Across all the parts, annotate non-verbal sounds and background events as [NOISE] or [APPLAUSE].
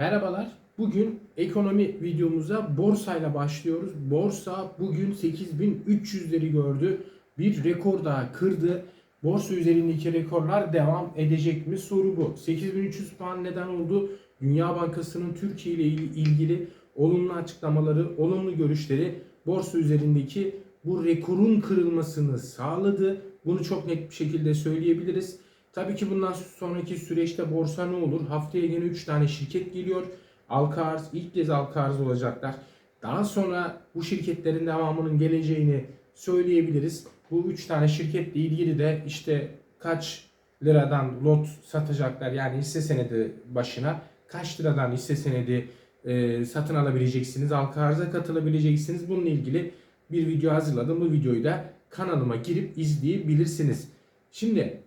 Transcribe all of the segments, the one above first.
Merhabalar. Bugün ekonomi videomuza borsayla başlıyoruz. Borsa bugün 8300'leri gördü. Bir rekor daha kırdı. Borsa üzerindeki rekorlar devam edecek mi? Soru bu. 8300 puan neden oldu? Dünya Bankası'nın Türkiye ile ilgili olumlu açıklamaları, olumlu görüşleri borsa üzerindeki bu rekorun kırılmasını sağladı. Bunu çok net bir şekilde söyleyebiliriz. Tabii ki bundan sonraki süreçte borsa ne olur? Haftaya yine 3 tane şirket geliyor. Halka arz, ilk kez halka arz olacaklar. Daha sonra bu şirketlerin devamının geleceğini söyleyebiliriz. Bu 3 tane şirketle ilgili de işte kaç liradan lot satacaklar yani hisse senedi başına kaç liradan hisse senedi e, satın alabileceksiniz, halka arza katılabileceksiniz. Bununla ilgili bir video hazırladım. Bu videoyu da kanalıma girip izleyebilirsiniz. Şimdi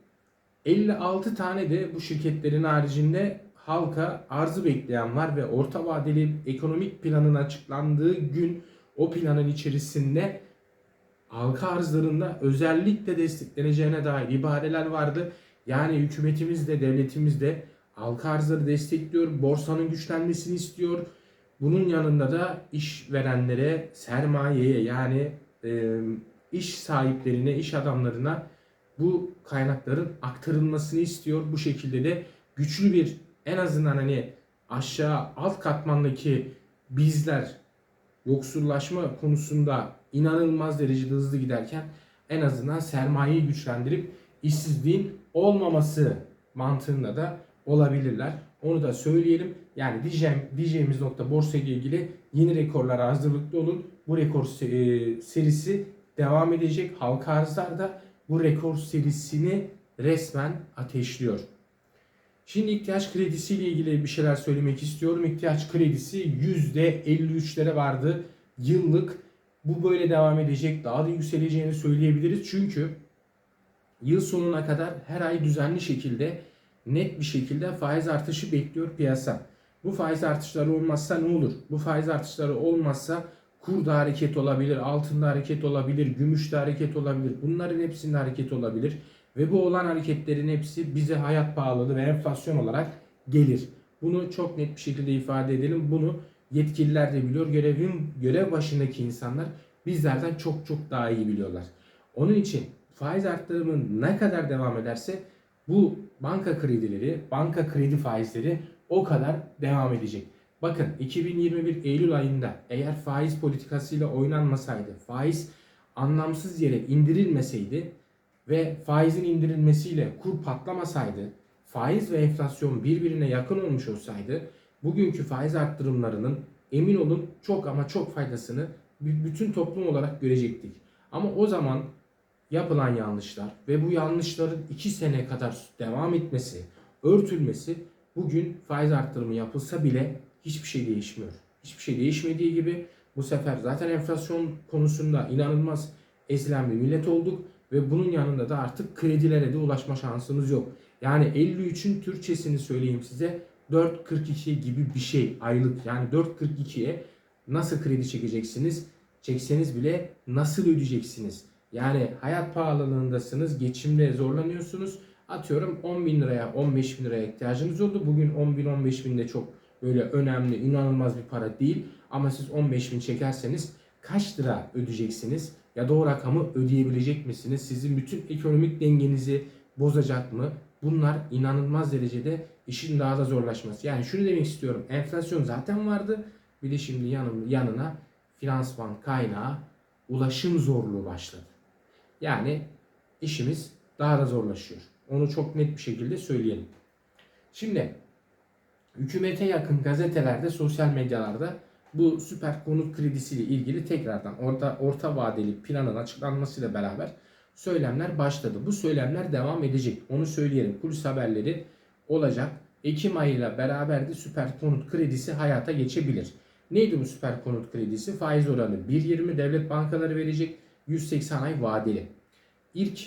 56 tane de bu şirketlerin haricinde halka arzı bekleyen var ve orta vadeli ekonomik planın açıklandığı gün o planın içerisinde halka arzlarında özellikle destekleneceğine dair ibareler vardı. Yani hükümetimiz de devletimiz de halka arzları destekliyor, borsanın güçlenmesini istiyor. Bunun yanında da işverenlere, sermayeye yani e, iş sahiplerine, iş adamlarına bu kaynakların aktarılmasını istiyor. Bu şekilde de güçlü bir en azından hani aşağı alt katmandaki bizler yoksullaşma konusunda inanılmaz derecede hızlı giderken en azından sermayeyi güçlendirip işsizliğin olmaması mantığında da olabilirler. Onu da söyleyelim. Yani diyeceğim, diyeceğimiz nokta borsa ile ilgili yeni rekorlara hazırlıklı olun. Bu rekor se- serisi devam edecek. Halka arzlar da bu rekor serisini resmen ateşliyor. Şimdi ihtiyaç kredisi ile ilgili bir şeyler söylemek istiyorum. İhtiyaç kredisi %53'lere vardı yıllık. Bu böyle devam edecek. Daha da yükseleceğini söyleyebiliriz. Çünkü yıl sonuna kadar her ay düzenli şekilde net bir şekilde faiz artışı bekliyor piyasa. Bu faiz artışları olmazsa ne olur? Bu faiz artışları olmazsa kurda hareket olabilir, altında hareket olabilir, gümüşte hareket olabilir. Bunların hepsinde hareket olabilir. Ve bu olan hareketlerin hepsi bize hayat pahalılığı ve enflasyon olarak gelir. Bunu çok net bir şekilde ifade edelim. Bunu yetkililer de biliyor. Görevin görev başındaki insanlar bizlerden çok çok daha iyi biliyorlar. Onun için faiz arttırımı ne kadar devam ederse bu banka kredileri, banka kredi faizleri o kadar devam edecek. Bakın 2021 Eylül ayında eğer faiz politikasıyla oynanmasaydı, faiz anlamsız yere indirilmeseydi ve faizin indirilmesiyle kur patlamasaydı, faiz ve enflasyon birbirine yakın olmuş olsaydı, bugünkü faiz arttırımlarının emin olun çok ama çok faydasını bütün toplum olarak görecektik. Ama o zaman yapılan yanlışlar ve bu yanlışların 2 sene kadar devam etmesi, örtülmesi bugün faiz arttırımı yapılsa bile hiçbir şey değişmiyor. Hiçbir şey değişmediği gibi bu sefer zaten enflasyon konusunda inanılmaz ezilen bir millet olduk ve bunun yanında da artık kredilere de ulaşma şansımız yok. Yani 53'ün Türkçesini söyleyeyim size 4.42 gibi bir şey aylık. Yani 4.42'ye nasıl kredi çekeceksiniz? Çekseniz bile nasıl ödeyeceksiniz? Yani hayat pahalılığındasınız, geçimde zorlanıyorsunuz. Atıyorum 10 bin liraya, 15 bin liraya ihtiyacınız oldu. Bugün 10 bin, 15 bin de çok böyle önemli, inanılmaz bir para değil. Ama siz 15 bin çekerseniz kaç lira ödeyeceksiniz? Ya da o rakamı ödeyebilecek misiniz? Sizin bütün ekonomik dengenizi bozacak mı? Bunlar inanılmaz derecede işin daha da zorlaşması. Yani şunu demek istiyorum. Enflasyon zaten vardı. Bir de şimdi yanım, yanına finansman kaynağı ulaşım zorluğu başladı. Yani işimiz daha da zorlaşıyor. Onu çok net bir şekilde söyleyelim. Şimdi hükümete yakın gazetelerde, sosyal medyalarda bu süper konut kredisiyle ilgili tekrardan orta, orta vadeli planın açıklanmasıyla beraber söylemler başladı. Bu söylemler devam edecek. Onu söyleyelim. Kulis haberleri olacak. Ekim ayıyla beraber de süper konut kredisi hayata geçebilir. Neydi bu süper konut kredisi? Faiz oranı 1.20 devlet bankaları verecek. 180 ay vadeli. İlk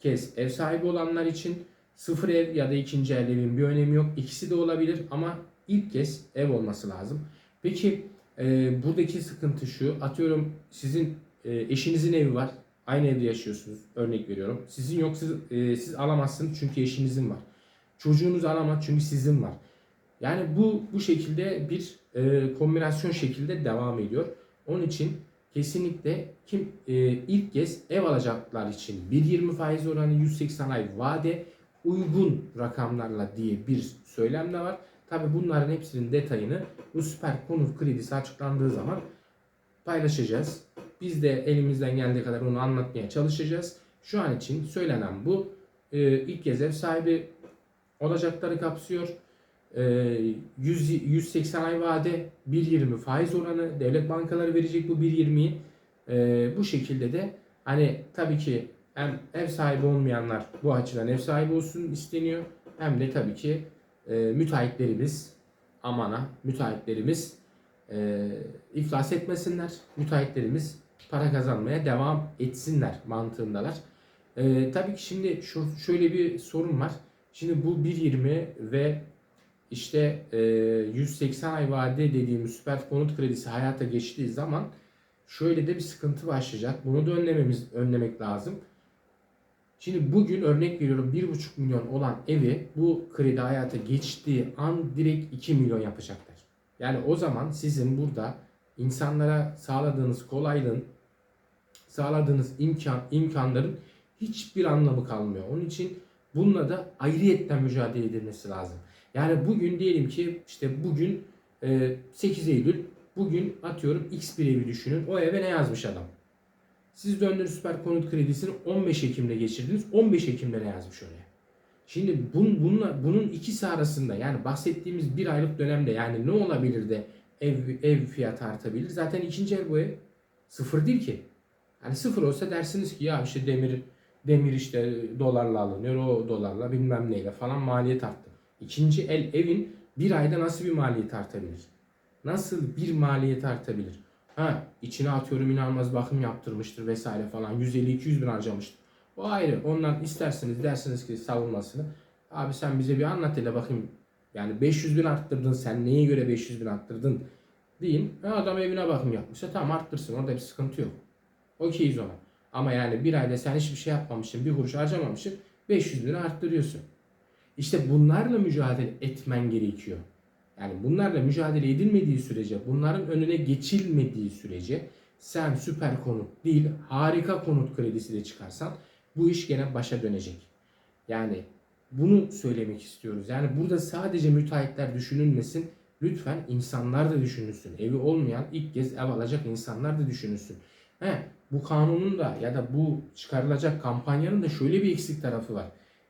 kez ev sahibi olanlar için sıfır ev ya da ikinci el evin bir önemi yok. İkisi de olabilir ama ilk kez ev olması lazım. Peki e, buradaki sıkıntı şu. Atıyorum sizin e, eşinizin evi var. Aynı evde yaşıyorsunuz. Örnek veriyorum. Sizin yok siz, e, siz alamazsınız çünkü eşinizin var. Çocuğunuz alamaz çünkü sizin var. Yani bu bu şekilde bir e, kombinasyon şekilde devam ediyor. Onun için kesinlikle kim e, ilk kez ev alacaklar için 1.20 faiz oranı 180 ay vade uygun rakamlarla diye bir söylem de var. Tabi bunların hepsinin detayını bu süper konut kredisi açıklandığı zaman paylaşacağız. Biz de elimizden geldiği kadar onu anlatmaya çalışacağız. Şu an için söylenen bu. Ee, ilk kez ev sahibi olacakları kapsıyor. Ee, 100, 180 ay vade 1.20 faiz oranı devlet bankaları verecek bu 1.20'yi. Ee, bu şekilde de hani tabii ki hem ev sahibi olmayanlar bu açıdan ev sahibi olsun isteniyor. Hem de tabii ki e, müteahhitlerimiz amana müteahhitlerimiz e, iflas etmesinler. Müteahhitlerimiz para kazanmaya devam etsinler mantığındalar. E, tabii ki şimdi şu şöyle bir sorun var. Şimdi bu 1.20 ve işte e, 180 ay vade dediğimiz süper konut kredisi hayata geçtiği zaman şöyle de bir sıkıntı başlayacak. Bunu da önlememiz önlemek lazım. Şimdi bugün örnek veriyorum 1,5 milyon olan evi bu kredi hayata geçtiği an direkt 2 milyon yapacaklar. Yani o zaman sizin burada insanlara sağladığınız kolaylığın, sağladığınız imkan imkanların hiçbir anlamı kalmıyor. Onun için bununla da ayrıyetten mücadele edilmesi lazım. Yani bugün diyelim ki işte bugün 8 Eylül bugün atıyorum X bir evi düşünün. O eve ne yazmış adam? Siz döndünüz süper konut kredisini 15 Ekim'de geçirdiniz. 15 Ekim'de ne yazmış oraya? Şimdi bun, bununla, bunun ikisi arasında yani bahsettiğimiz bir aylık dönemde yani ne olabilir de ev, ev fiyatı artabilir? Zaten ikinci ev bu ev sıfır değil ki. Yani sıfır olsa dersiniz ki ya işte demir demir işte dolarla alınıyor o dolarla bilmem neyle falan maliyet arttı. İkinci el evin bir ayda nasıl bir maliyet artabilir? Nasıl bir maliyet artabilir? Ha içine atıyorum inanılmaz bakım yaptırmıştır vesaire falan 150-200 bin harcamıştır. O ayrı. Ondan isterseniz dersiniz ki savunmasını. Abi sen bize bir anlat hele bakayım. Yani 500 bin arttırdın sen neye göre 500 bin arttırdın deyin. Ha, adam evine bakım yapmışsa tamam arttırsın orada bir sıkıntı yok. Okeyiz ona. Ama yani bir ayda sen hiçbir şey yapmamışsın bir kuruş harcamamışsın 500 bin arttırıyorsun. İşte bunlarla mücadele etmen gerekiyor. Yani bunlarla mücadele edilmediği sürece, bunların önüne geçilmediği sürece sen süper konut değil, harika konut kredisi de çıkarsan bu iş gene başa dönecek. Yani bunu söylemek istiyoruz. Yani burada sadece müteahhitler düşünülmesin. Lütfen insanlar da düşünülsün. Evi olmayan ilk kez ev alacak insanlar da düşünülsün. He, bu kanunun da ya da bu çıkarılacak kampanyanın da şöyle bir eksik tarafı var.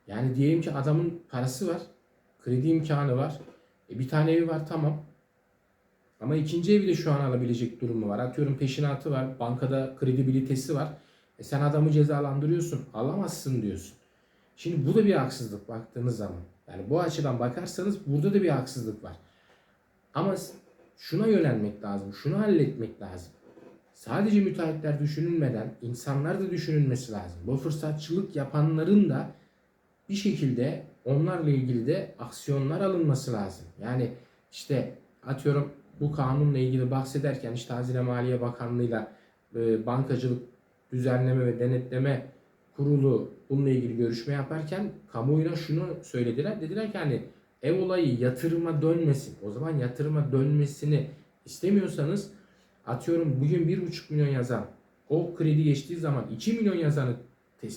Yani diyelim ki adamın parası var, kredi imkanı var, e bir tane evi var tamam. Ama ikinci evi de şu an alabilecek durumu var. Atıyorum peşinatı var, bankada kredibilitesi var. E sen adamı cezalandırıyorsun, alamazsın diyorsun. Şimdi bu da bir haksızlık baktığınız zaman. Yani bu açıdan bakarsanız burada da bir haksızlık var. Ama şuna yönelmek lazım, şunu halletmek lazım. Sadece müteahhitler düşünülmeden insanlar da düşünülmesi lazım. Bu fırsatçılık yapanların da bir şekilde onlarla ilgili de aksiyonlar alınması lazım. Yani işte atıyorum bu kanunla ilgili bahsederken işte Hazine Maliye Bakanlığı'yla e, bankacılık düzenleme ve denetleme kurulu bununla ilgili görüşme yaparken kamuoyuna şunu söylediler. Dediler ki hani ev olayı yatırıma dönmesin. O zaman yatırıma dönmesini istemiyorsanız atıyorum bugün 1,5 milyon yazan o kredi geçtiği zaman 2 milyon yazanı e,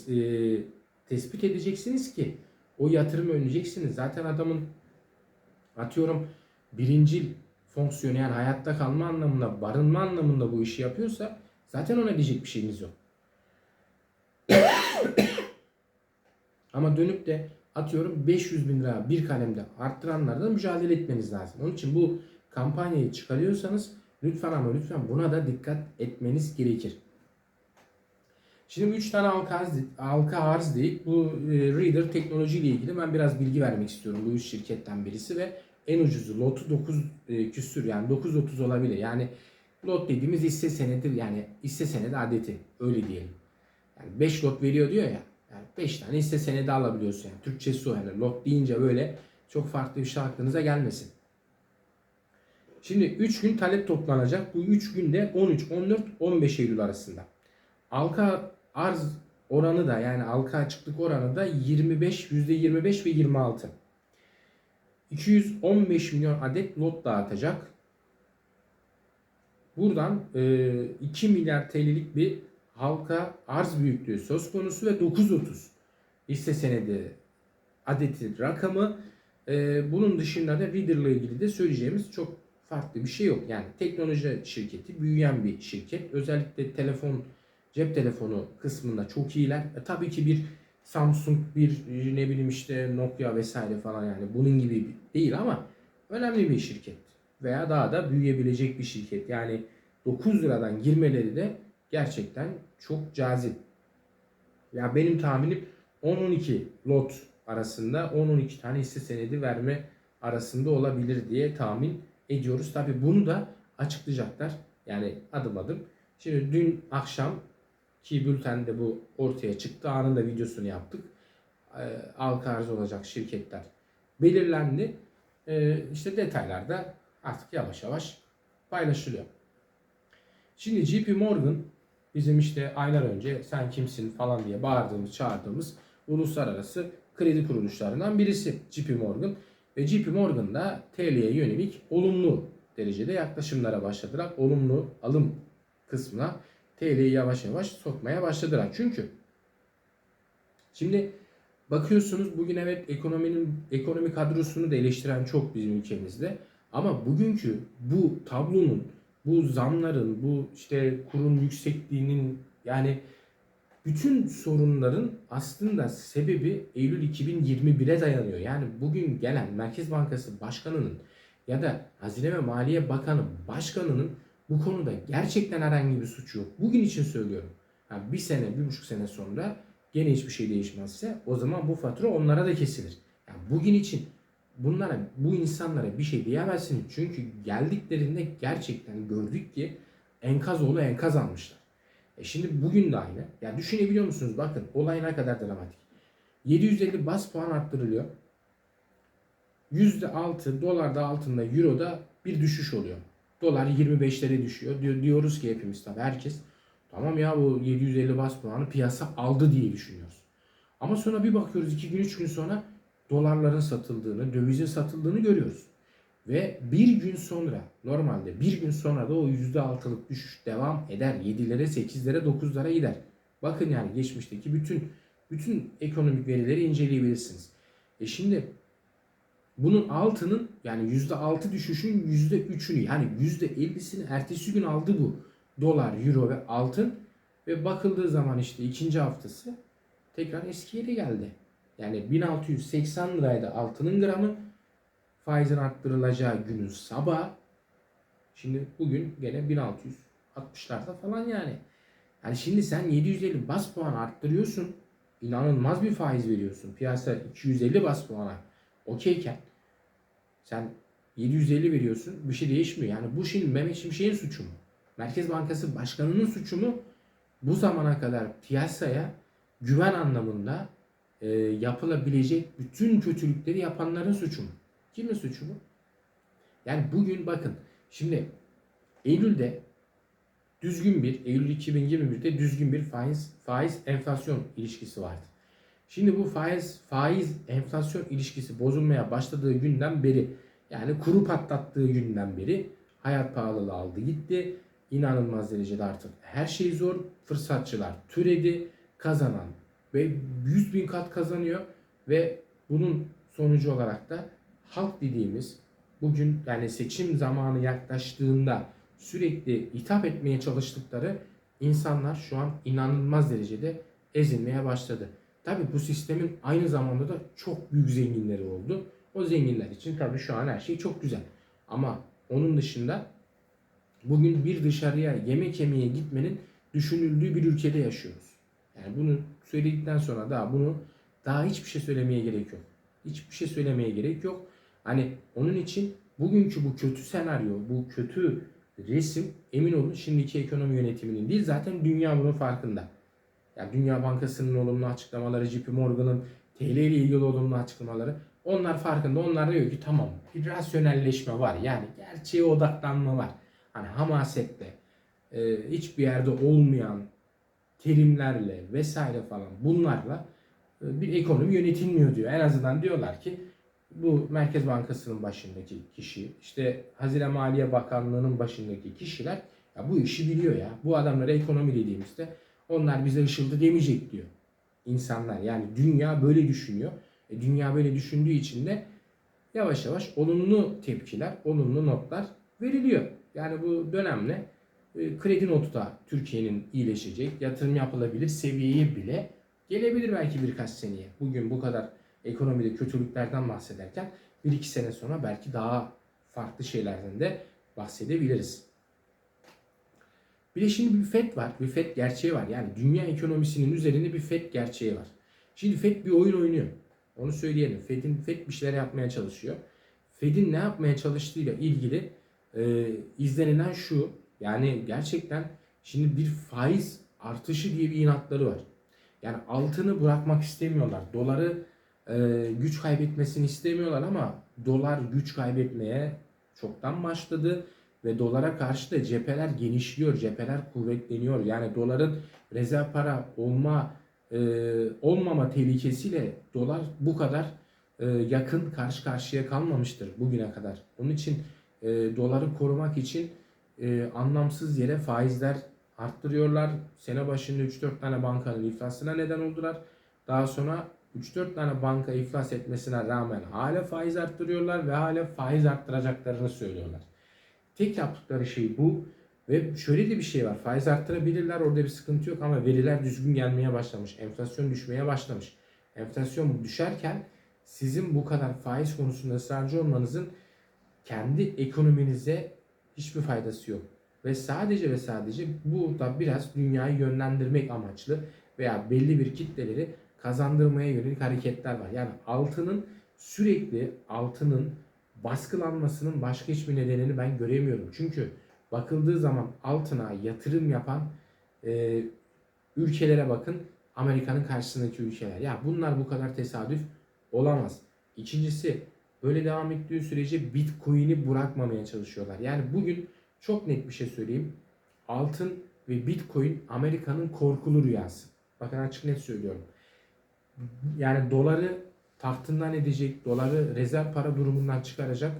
tespit edeceksiniz ki o yatırımı önleyeceksiniz. Zaten adamın atıyorum birincil fonksiyonu yani hayatta kalma anlamında, barınma anlamında bu işi yapıyorsa zaten ona diyecek bir şeyimiz yok. [COUGHS] Ama dönüp de atıyorum 500 bin lira bir kalemde arttıranlarla mücadele etmeniz lazım. Onun için bu kampanyayı çıkarıyorsanız lütfen ama lütfen buna da dikkat etmeniz gerekir. Şimdi 3 tane halka arz, halka değil. Bu e, Reader teknoloji ile ilgili ben biraz bilgi vermek istiyorum. Bu üç şirketten birisi ve en ucuzu lotu 9 e, küsür yani 9.30 olabilir. Yani lot dediğimiz hisse senedi yani hisse senedi adeti öyle diyelim. Yani 5 lot veriyor diyor ya. Yani 5 tane hisse senedi alabiliyorsun yani. Türkçesi o yani. Lot deyince böyle çok farklı bir şey aklınıza gelmesin. Şimdi 3 gün talep toplanacak. Bu 3 günde 13, 14, 15 Eylül arasında. Halka arz oranı da yani halka açıklık oranı da 25, %25 ve 26. 215 milyon adet lot dağıtacak. Buradan e, 2 milyar TL'lik bir halka arz büyüklüğü söz konusu ve 930 hisse senedi adeti rakamı. E, bunun dışında da Reader'la ilgili de söyleyeceğimiz çok farklı bir şey yok. Yani teknoloji şirketi, büyüyen bir şirket. Özellikle telefon, cep telefonu kısmında çok iyiler. E, tabii ki bir Samsung, bir ne bileyim işte Nokia vesaire falan yani bunun gibi değil ama önemli bir şirket. Veya daha da büyüyebilecek bir şirket. Yani 9 liradan girmeleri de gerçekten çok cazip. Ya benim tahminim 10-12 lot arasında 10-12 tane hisse senedi verme arasında olabilir diye tahmin ediyoruz. Tabi bunu da açıklayacaklar. Yani adım adım. Şimdi dün akşam ki bültende bu ortaya çıktı. Anında videosunu yaptık. Ee, halka arz olacak şirketler belirlendi. Ee, işte detaylar da artık yavaş yavaş paylaşılıyor. Şimdi JP Morgan bizim işte aylar önce sen kimsin falan diye bağırdığımız, çağırdığımız uluslararası kredi kuruluşlarından birisi JP Morgan. Ve JP Morgan da TL'ye yönelik olumlu derecede yaklaşımlara başladılar. Olumlu alım kısmına TL'yi yavaş yavaş sokmaya başladılar. Çünkü şimdi bakıyorsunuz bugün evet ekonominin ekonomi kadrosunu da eleştiren çok bizim ülkemizde. Ama bugünkü bu tablonun, bu zamların, bu işte kurun yüksekliğinin yani bütün sorunların aslında sebebi Eylül 2021'e dayanıyor. Yani bugün gelen Merkez Bankası Başkanı'nın ya da Hazine ve Maliye Bakanı Başkanı'nın bu konuda gerçekten herhangi bir suçu yok. Bugün için söylüyorum. Yani bir sene, bir buçuk sene sonra gene hiçbir şey değişmezse o zaman bu fatura onlara da kesilir. Yani bugün için bunlara, bu insanlara bir şey diyemezsiniz. Çünkü geldiklerinde gerçekten gördük ki enkaz oğlu enkaz almışlar. E şimdi bugün de aynı. Ya düşünebiliyor musunuz? Bakın olay ne kadar dramatik. 750 bas puan arttırılıyor. %6 dolarda altında euroda bir düşüş oluyor. Dolar 25'lere düşüyor. Diyor, diyoruz ki hepimiz tabii herkes. Tamam ya bu 750 bas puanı piyasa aldı diye düşünüyoruz. Ama sonra bir bakıyoruz 2 gün 3 gün sonra dolarların satıldığını, dövizin satıldığını görüyoruz. Ve bir gün sonra normalde bir gün sonra da o %6'lık düşüş devam eder. 7'lere, 8'lere, 9'lara gider. Bakın yani geçmişteki bütün bütün ekonomik verileri inceleyebilirsiniz. E şimdi bunun altının yani %6 düşüşün %3'ünü yani %50'sini ertesi gün aldı bu dolar, euro ve altın ve bakıldığı zaman işte ikinci haftası tekrar eski yere geldi. Yani 1680 liraydı altının gramı faizin arttırılacağı günün sabah şimdi bugün gene 1660'larda falan yani. Yani şimdi sen 750 bas puan arttırıyorsun. inanılmaz bir faiz veriyorsun. Piyasa 250 bas puana okeyken sen 750 veriyorsun. Bir şey değişmiyor. Yani bu şimdi Mehmet Şimşek'in suçu mu? Merkez Bankası Başkanı'nın suçu mu? Bu zamana kadar piyasaya güven anlamında e, yapılabilecek bütün kötülükleri yapanların suçu mu? Kimin suçu bu? Yani bugün bakın şimdi Eylül'de düzgün bir Eylül 2021'de düzgün bir faiz faiz enflasyon ilişkisi vardı. Şimdi bu faiz faiz enflasyon ilişkisi bozulmaya başladığı günden beri yani kuru patlattığı günden beri hayat pahalılığı aldı gitti. İnanılmaz derecede artık her şey zor. Fırsatçılar türedi. Kazanan ve 100 bin kat kazanıyor ve bunun sonucu olarak da halk dediğimiz bugün yani seçim zamanı yaklaştığında sürekli hitap etmeye çalıştıkları insanlar şu an inanılmaz derecede ezilmeye başladı. Tabi bu sistemin aynı zamanda da çok büyük zenginleri oldu. O zenginler için tabi şu an her şey çok güzel. Ama onun dışında bugün bir dışarıya yemek yemeye gitmenin düşünüldüğü bir ülkede yaşıyoruz. Yani bunu söyledikten sonra daha bunu daha hiçbir şey söylemeye gerek yok. Hiçbir şey söylemeye gerek yok. Hani onun için bugünkü bu kötü senaryo, bu kötü resim emin olun şimdiki ekonomi yönetiminin değil zaten dünya bunun farkında. Yani Dünya Bankası'nın olumlu açıklamaları, JP Morgan'ın TL ile ilgili olumlu açıklamaları onlar farkında. Onlar diyor ki tamam bir rasyonelleşme var. Yani gerçeğe odaklanma var. Hani hamasetle e, hiçbir yerde olmayan terimlerle vesaire falan bunlarla e, bir ekonomi yönetilmiyor diyor. En azından diyorlar ki bu Merkez Bankası'nın başındaki kişi, işte Hazine Maliye Bakanlığı'nın başındaki kişiler ya bu işi biliyor ya. Bu adamlara ekonomi dediğimizde onlar bize ışıldı demeyecek diyor. İnsanlar yani dünya böyle düşünüyor. E, dünya böyle düşündüğü için de yavaş yavaş olumlu tepkiler, olumlu notlar veriliyor. Yani bu dönemle e, kredi notu da Türkiye'nin iyileşecek, yatırım yapılabilir seviyeye bile gelebilir belki birkaç seneye. Bugün bu kadar ekonomide kötülüklerden bahsederken bir iki sene sonra belki daha farklı şeylerden de bahsedebiliriz. Bir de şimdi bir FED var. Bir FED gerçeği var. Yani dünya ekonomisinin üzerinde bir FED gerçeği var. Şimdi FED bir oyun oynuyor. Onu söyleyelim. Fed'in FED bir şeyler yapmaya çalışıyor. Fed'in ne yapmaya çalıştığıyla ilgili e, izlenilen şu. Yani gerçekten şimdi bir faiz artışı diye bir inatları var. Yani altını bırakmak istemiyorlar. Doları e, güç kaybetmesini istemiyorlar ama dolar güç kaybetmeye çoktan başladı ve dolara karşı da cepheler genişliyor, cepheler kuvvetleniyor. Yani doların rezerv para olma e, olmama tehlikesiyle dolar bu kadar e, yakın karşı karşıya kalmamıştır bugüne kadar. Onun için e, doları korumak için e, anlamsız yere faizler arttırıyorlar. Sene başında 3-4 tane bankanın iflasına neden oldular. Daha sonra 3-4 tane banka iflas etmesine rağmen hala faiz arttırıyorlar ve hala faiz arttıracaklarını söylüyorlar. Tek yaptıkları şey bu. Ve şöyle de bir şey var. Faiz arttırabilirler orada bir sıkıntı yok ama veriler düzgün gelmeye başlamış. Enflasyon düşmeye başlamış. Enflasyon düşerken sizin bu kadar faiz konusunda ısrarcı olmanızın kendi ekonominize hiçbir faydası yok. Ve sadece ve sadece bu da biraz dünyayı yönlendirmek amaçlı veya belli bir kitleleri kazandırmaya yönelik hareketler var. Yani altının sürekli altının baskılanmasının başka hiçbir nedenini ben göremiyorum. Çünkü bakıldığı zaman altına yatırım yapan e, ülkelere bakın. Amerika'nın karşısındaki ülkeler. Ya bunlar bu kadar tesadüf olamaz. İkincisi böyle devam ettiği sürece Bitcoin'i bırakmamaya çalışıyorlar. Yani bugün çok net bir şey söyleyeyim. Altın ve Bitcoin Amerika'nın korkulu rüyası. Bakın açık net söylüyorum. Yani doları tahtından edecek, doları rezerv para durumundan çıkaracak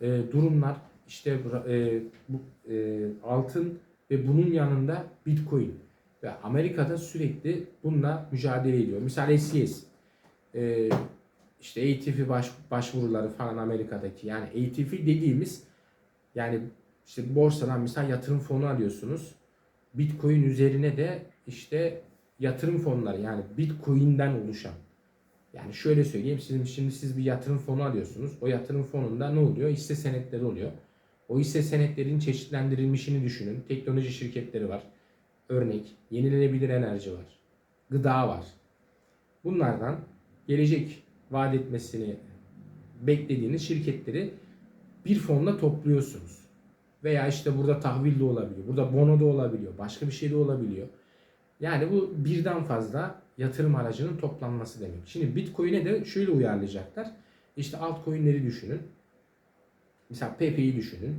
e, durumlar işte e, bu, e, altın ve bunun yanında Bitcoin ve Amerika'da sürekli bununla mücadele ediyor. Misal SES e, işte ATF baş, başvuruları falan Amerika'daki yani ATF dediğimiz yani işte borsadan misal yatırım fonu alıyorsunuz. Bitcoin üzerine de işte yatırım fonları yani Bitcoin'den oluşan yani şöyle söyleyeyim sizin şimdi siz bir yatırım fonu alıyorsunuz. O yatırım fonunda ne oluyor? Hisse senetleri oluyor. O hisse senetlerin çeşitlendirilmişini düşünün. Teknoloji şirketleri var. Örnek yenilenebilir enerji var. Gıda var. Bunlardan gelecek vaat etmesini beklediğiniz şirketleri bir fonla topluyorsunuz. Veya işte burada tahvil de olabiliyor. Burada bono da olabiliyor. Başka bir şey de olabiliyor. Yani bu birden fazla yatırım aracının toplanması demek. Şimdi Bitcoin'e de şöyle uyarlayacaklar. İşte altcoin'leri düşünün. Mesela Pepe'yi düşünün.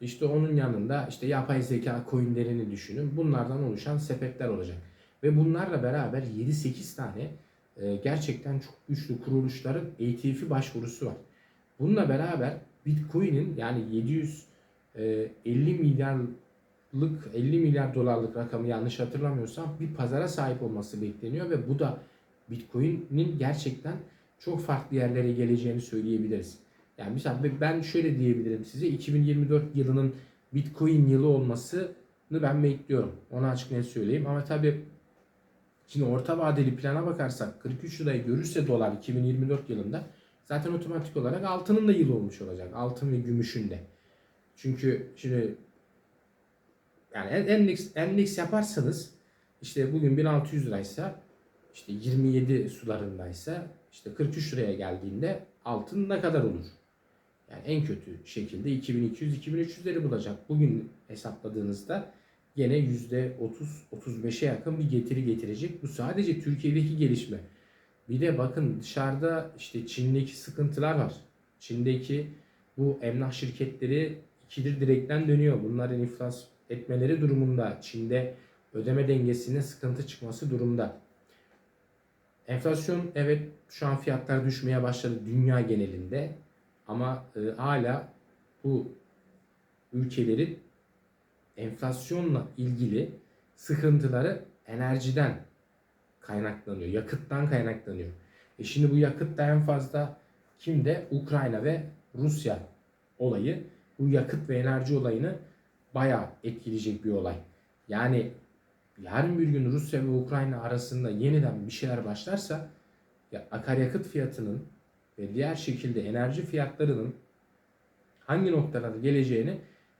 İşte onun yanında işte yapay zeka coinlerini düşünün. Bunlardan oluşan sepetler olacak. Ve bunlarla beraber 7-8 tane e, gerçekten çok güçlü kuruluşların ETF başvurusu var. Bununla beraber Bitcoin'in yani 750 milyar 50 milyar dolarlık rakamı yanlış hatırlamıyorsam bir pazara sahip olması bekleniyor ve bu da Bitcoin'in gerçekten çok farklı yerlere geleceğini söyleyebiliriz. Yani mesela ben şöyle diyebilirim size 2024 yılının Bitcoin yılı olmasını ben bekliyorum. Onu açık net söyleyeyim ama tabi şimdi orta vadeli plana bakarsak 43 lirayı görürse dolar 2024 yılında zaten otomatik olarak altının da yılı olmuş olacak. Altın ve gümüşün de. Çünkü şimdi yani endeks, endeks yaparsanız işte bugün 1600 liraysa işte 27 sularındaysa işte 43 liraya geldiğinde altın ne kadar olur? Yani en kötü şekilde 2200-2300'leri bulacak. Bugün hesapladığınızda gene %30-35'e yakın bir getiri getirecek. Bu sadece Türkiye'deki gelişme. Bir de bakın dışarıda işte Çin'deki sıkıntılar var. Çin'deki bu emlak şirketleri ikidir direkten dönüyor. Bunların iflas etmeleri durumunda Çin'de ödeme dengesinde sıkıntı çıkması durumda. Enflasyon evet şu an fiyatlar düşmeye başladı dünya genelinde ama e, hala bu ülkelerin enflasyonla ilgili sıkıntıları enerjiden kaynaklanıyor, yakıttan kaynaklanıyor. E şimdi bu yakıt da en fazla kimde? Ukrayna ve Rusya olayı. Bu yakıt ve enerji olayını bayağı etkileyecek bir olay. Yani yarın bir gün Rusya ve Ukrayna arasında yeniden bir şeyler başlarsa ya akaryakıt fiyatının ve diğer şekilde enerji fiyatlarının hangi noktalara geleceğini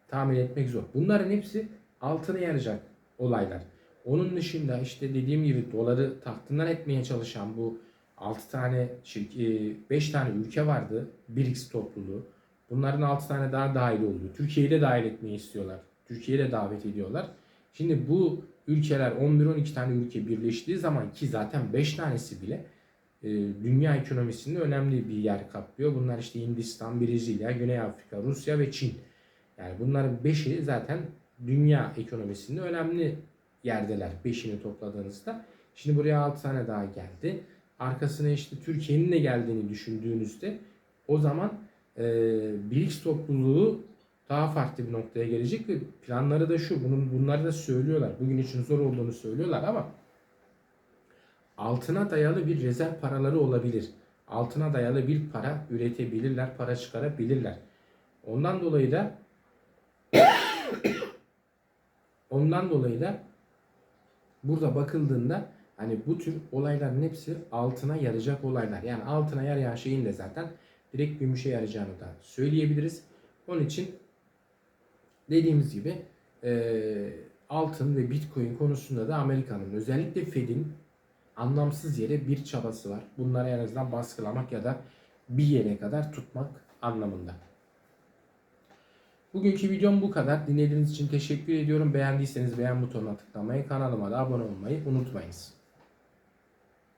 tahmin etmek zor. Bunların hepsi altına yarayacak olaylar. Onun dışında işte dediğim gibi doları tahtından etmeye çalışan bu 6 tane 5 tane ülke vardı BRICS topluluğu. Bunların 6 tane daha dahil oldu. Türkiye'yi de dahil etmeyi istiyorlar. Türkiye'yi de davet ediyorlar. Şimdi bu ülkeler 11-12 tane ülke birleştiği zaman ki zaten 5 tanesi bile e, dünya ekonomisinde önemli bir yer kaplıyor. Bunlar işte Hindistan, Brezilya, Güney Afrika, Rusya ve Çin. Yani bunların 5'i zaten dünya ekonomisinde önemli yerdeler. 5'ini topladığınızda. Şimdi buraya 6 tane daha geldi. Arkasına işte Türkiye'nin de geldiğini düşündüğünüzde o zaman e, BRICS topluluğu daha farklı bir noktaya gelecek ve planları da şu. Bunun bunları da söylüyorlar. Bugün için zor olduğunu söylüyorlar ama altına dayalı bir rezerv paraları olabilir. Altına dayalı bir para üretebilirler, para çıkarabilirler. Ondan dolayı da [COUGHS] ondan dolayı da burada bakıldığında hani bu tür olayların hepsi altına yarayacak olaylar. Yani altına yarayan şeyin de zaten direkt gümüşe yarayacağını da söyleyebiliriz. Onun için dediğimiz gibi e, altın ve bitcoin konusunda da Amerika'nın özellikle Fed'in anlamsız yere bir çabası var. Bunları en azından baskılamak ya da bir yere kadar tutmak anlamında. Bugünkü videom bu kadar. Dinlediğiniz için teşekkür ediyorum. Beğendiyseniz beğen butonuna tıklamayı, kanalıma da abone olmayı unutmayınız.